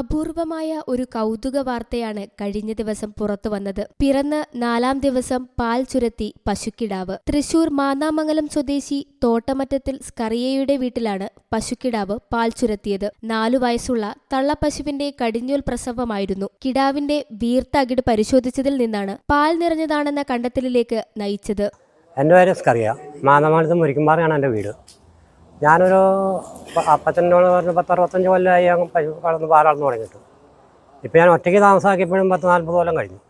അപൂർവമായ ഒരു കൗതുക വാർത്തയാണ് കഴിഞ്ഞ ദിവസം പുറത്തു വന്നത്. പിറന്ന് നാലാം ദിവസം പാൽ ചുരത്തി പശുക്കിടാവ്. തൃശൂർ മാന്നാമംഗലം സ്വദേശി തോട്ടമറ്റത്തിൽ സ്കറിയയുടെ വീട്ടിലാണ് പശുക്കിടാവ് പാൽ ചുരത്തിയത്. നാലു വയസ്സുള്ള തള്ളപ്പശുവിന്റെ കടിഞ്ഞൂൽ പ്രസവമായിരുന്നു. കിടാവിന്റെ വീർത്ത അകിട് പരിശോധിച്ചതിൽ നിന്നാണ് പാൽ നിറഞ്ഞതാണെന്ന കണ്ടെത്തലിലേക്ക് നയിച്ചത്. എന്റെ പേര് സ്കറിയ. മാതമാനത്ത് മുരിക്കുംപാറയാണ് എന്റെ വീട്. ഞാനൊരു അപ്പച്ചനോട് പറഞ്ഞ് പത്ത് അറുപത്തഞ്ച് കൊല്ലമായി അങ്ങ് പശു വളർന്ന് പാലളന്ന് തുടങ്ങിയിട്ട്. ഇപ്പോൾ ഞാൻ ഒറ്റയ്ക്ക് താമസമാക്കിയപ്പോഴും പത്ത് നാൽപ്പത് കൊല്ലം കഴിഞ്ഞു.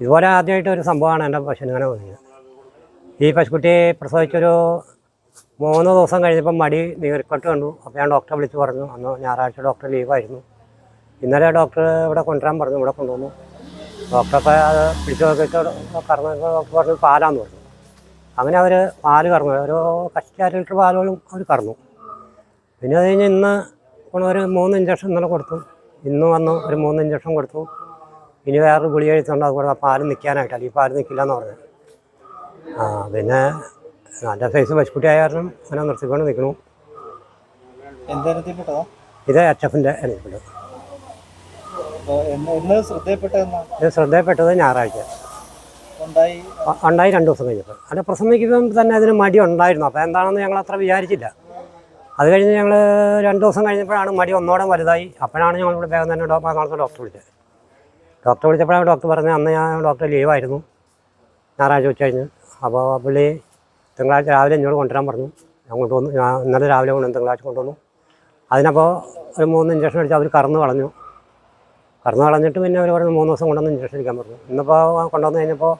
ഇതുപോലെ ആദ്യമായിട്ട് ഒരു സംഭവമാണ് എന്റെ പശുവിന് ഇങ്ങനെ വന്നത് ഈ പശുക്കുട്ടി പ്രസവിച്ചൊരു മൂന്ന് ദിവസം കഴിഞ്ഞപ്പം മടി നീർക്കെട്ട് കണ്ടു. അപ്പോൾ ഞാൻ ഡോക്ടറെ വിളിച്ച് പറഞ്ഞു. അന്ന് ഞായറാഴ്ച ഡോക്ടർ ലീവായിരുന്നു. ഇന്നലെ ഡോക്ടർ ഇവിടെ കൊണ്ടുവരാൻ പറഞ്ഞു. ഇവിടെ കൊണ്ടുവന്നു. ഡോക്ടറൊക്കെ അത് പിടിച്ചു നോക്കിയിട്ട് കറന്നപ്പോൾ ഡോക്ടർ പറഞ്ഞു പാലാന്ന് പറഞ്ഞു. അങ്ങനെ അവർ പാൽ കറന്നു. ഓരോ കഷ്ടി അര ലിറ്റർ പാലുകളും അവർ കറന്നു. പിന്നെ അത് കഴിഞ്ഞ് ഇന്ന് ഒരു മൂന്ന് ഇഞ്ചക്ഷൻ ഇന്നലെ കൊടുത്തു. ഇന്ന് വന്നു ഒരു മൂന്ന് ഇഞ്ചക്ഷൻ കൊടുത്തു. ഇനി വേറൊരു ഗുളിക എഴുത്തുണ്ട് അത് ആ പാൽ നിൽക്കാനായിട്ട് അല്ലെങ്കിൽ പാൽ നിൽക്കില്ല എന്ന് പറഞ്ഞു ആ പിന്നെ നല്ല സൈസ് പശുക്കുട്ടി ആയ കാരണം അങ്ങനെ നിർത്തിക്കൊണ്ട് നിൽക്കണു ഇത് എച്ച് എഫിന്റെ ഇത് ശ്രദ്ധയിൽപ്പെട്ടത് ഞായറാഴ്ച. ഉണ്ടായി. രണ്ടു ദിവസം കഴിഞ്ഞപ്പോൾ. അത് പ്രസംഗിക്കുമ്പം തന്നെ അതിന് മടി ഉണ്ടായിരുന്നു. അപ്പോൾ എന്താണെന്ന് ഞങ്ങൾ അത്ര വിചാരിച്ചില്ല. അത് കഴിഞ്ഞ് ഞങ്ങൾ രണ്ട് ദിവസം കഴിഞ്ഞപ്പോഴാണ് മടി ഒന്നോടെ വലുതായി. അപ്പോഴാണ് ഞങ്ങളിവിടെ വേഗം തന്നെ നാളത്തെ ഡോക്ടർ വിളിച്ചത്. ഡോക്ടർ വിളിച്ചപ്പോഴാണ് ഡോക്ടർ പറഞ്ഞത് അന്ന് ഞാൻ ഡോക്ടർ ലീവായിരുന്നു. ഞായറാഴ്ച ഉച്ച കഴിഞ്ഞ്. അപ്പോൾ പുള്ളി തിങ്കളാഴ്ച രാവിലെ എന്നോട് കൊണ്ടുവരാൻ പറഞ്ഞു. ഞാൻ കൊണ്ടുവന്നു. ഇന്നലെ രാവിലെ കൊണ്ടുവന്ന് തിങ്കളാഴ്ച കൊണ്ടുവന്നു. അതിനപ്പോൾ ഒരു മൂന്ന് ഇഞ്ചക്ഷൻ അടിച്ച് അവർ കറന്ന് കളഞ്ഞു. കറന്ന് കളഞ്ഞിട്ട് പിന്നെ അവർ പറഞ്ഞു മൂന്ന് ദിവസം കൊണ്ടുവന്ന് ഇഞ്ചക്ഷൻ അടിക്കാൻ പറഞ്ഞു. ഇന്നിപ്പോൾ കൊണ്ടുവന്ന് കഴിഞ്ഞപ്പോൾ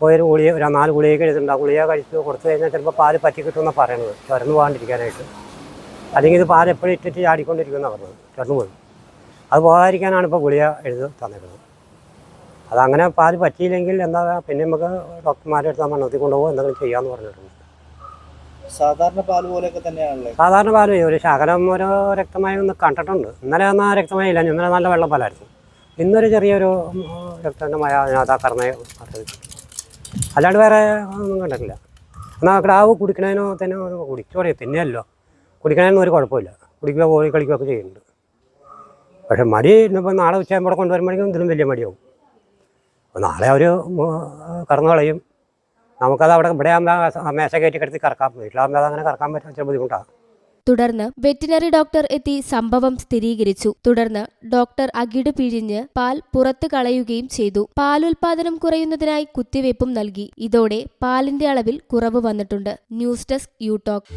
പോയൊരു ഗുളിക ഒരു നാല് ഗുളികയൊക്കെ കഴിച്ചിട്ടുണ്ട് ആ ഗുളിക കഴിച്ച് കൊടുത്തു കഴിഞ്ഞാൽ ചിലപ്പോൾ പാൽ പറ്റി കിട്ടുമെന്നാണ് പറയണത്. ചുരന്ന് പോകാണ്ടിരിക്കാനായിട്ട്. അല്ലെങ്കിൽ ഇത് പാൽ എപ്പോഴും ഇട്ടിട്ട് ചാടിക്കൊണ്ടിരിക്കുമെന്നാണ് പറഞ്ഞത്. ചുരന്ന് പോയി. അത് പോകാതിരിക്കാനാണ് ഇപ്പോൾ ഗുളിക എഴുതി തന്നിരുന്നത്. അതങ്ങനെ പാൽ പറ്റിയില്ലെങ്കിൽ എന്താ പിന്നെ നമുക്ക് ഡോക്ടർമാരെ അടുത്ത് നമ്മൾ നിർത്തി കൊണ്ടുപോകും എന്തെങ്കിലും ചെയ്യാമെന്ന് പറഞ്ഞിട്ടുണ്ട്. സാധാരണ പാൽ പോലെയൊക്കെ തന്നെയാണല്ലേ? സാധാരണ പാൽ ഒരു ശകലം ഒരു രക്തമായി ഒന്ന് കണ്ടിട്ടുണ്ട്. ഇന്നലെ ഒന്നും ആ രക്തമായി ഇല്ല ഇന്നലെ നല്ല വെള്ളം പാലായിരുന്നു. ഇന്നൊരു ചെറിയൊരു രക്തത്തിന്റെ മഴ അതിനകത്ത് ആ അല്ലാണ്ട് വേറെ ഒന്നും കണ്ടിട്ടില്ല. എന്നാൽ കിടാവ് കുടിക്കണതിനോ തന്നെ കുടിച്ചു പറയും തിന്നെയല്ലോ കുടിക്കണതിനൊന്നും ഒരു കുഴപ്പമില്ല. കുടിക്കുക പോയി കളിക്കുകയൊക്കെ ചെയ്യുന്നുണ്ട്. പക്ഷെ മടി ഇന്നിപ്പോൾ നാളെ ഉച്ചയാകുമ്പോൾ കൊണ്ടുവരുമ്പോഴേക്കും ഇതിലും വലിയ മടിയാവും. അപ്പോൾ നാളെ അവർ കറന്നു കളയും. നമുക്കത് അവിടെ ഇവിടെ ആകുമ്പോൾ മേശ കയറ്റി കിടത്തി കറക്കാൻ വീട്ടിലാകുമ്പോൾ അതങ്ങനെ കറക്കാൻ പറ്റാൻ ചില ബുദ്ധിമുട്ടാണ്. തുടർന്ന് വെറ്റിനറി ഡോക്ടർ എത്തി സംഭവം സ്ഥിരീകരിച്ചു. തുടർന്ന് ഡോക്ടർ അകിട് പിഴിഞ്ഞ് പാൽ പുറത്തു കളയുകയും ചെയ്തു. പാൽ പാലുൽപാദനം കുറയുന്നതിനായി കുത്തിവയ്പും നൽകി. ഇതോടെ പാലിന്റെ അളവിൽ കുറവ് വന്നിട്ടുണ്ട്. News desk you talk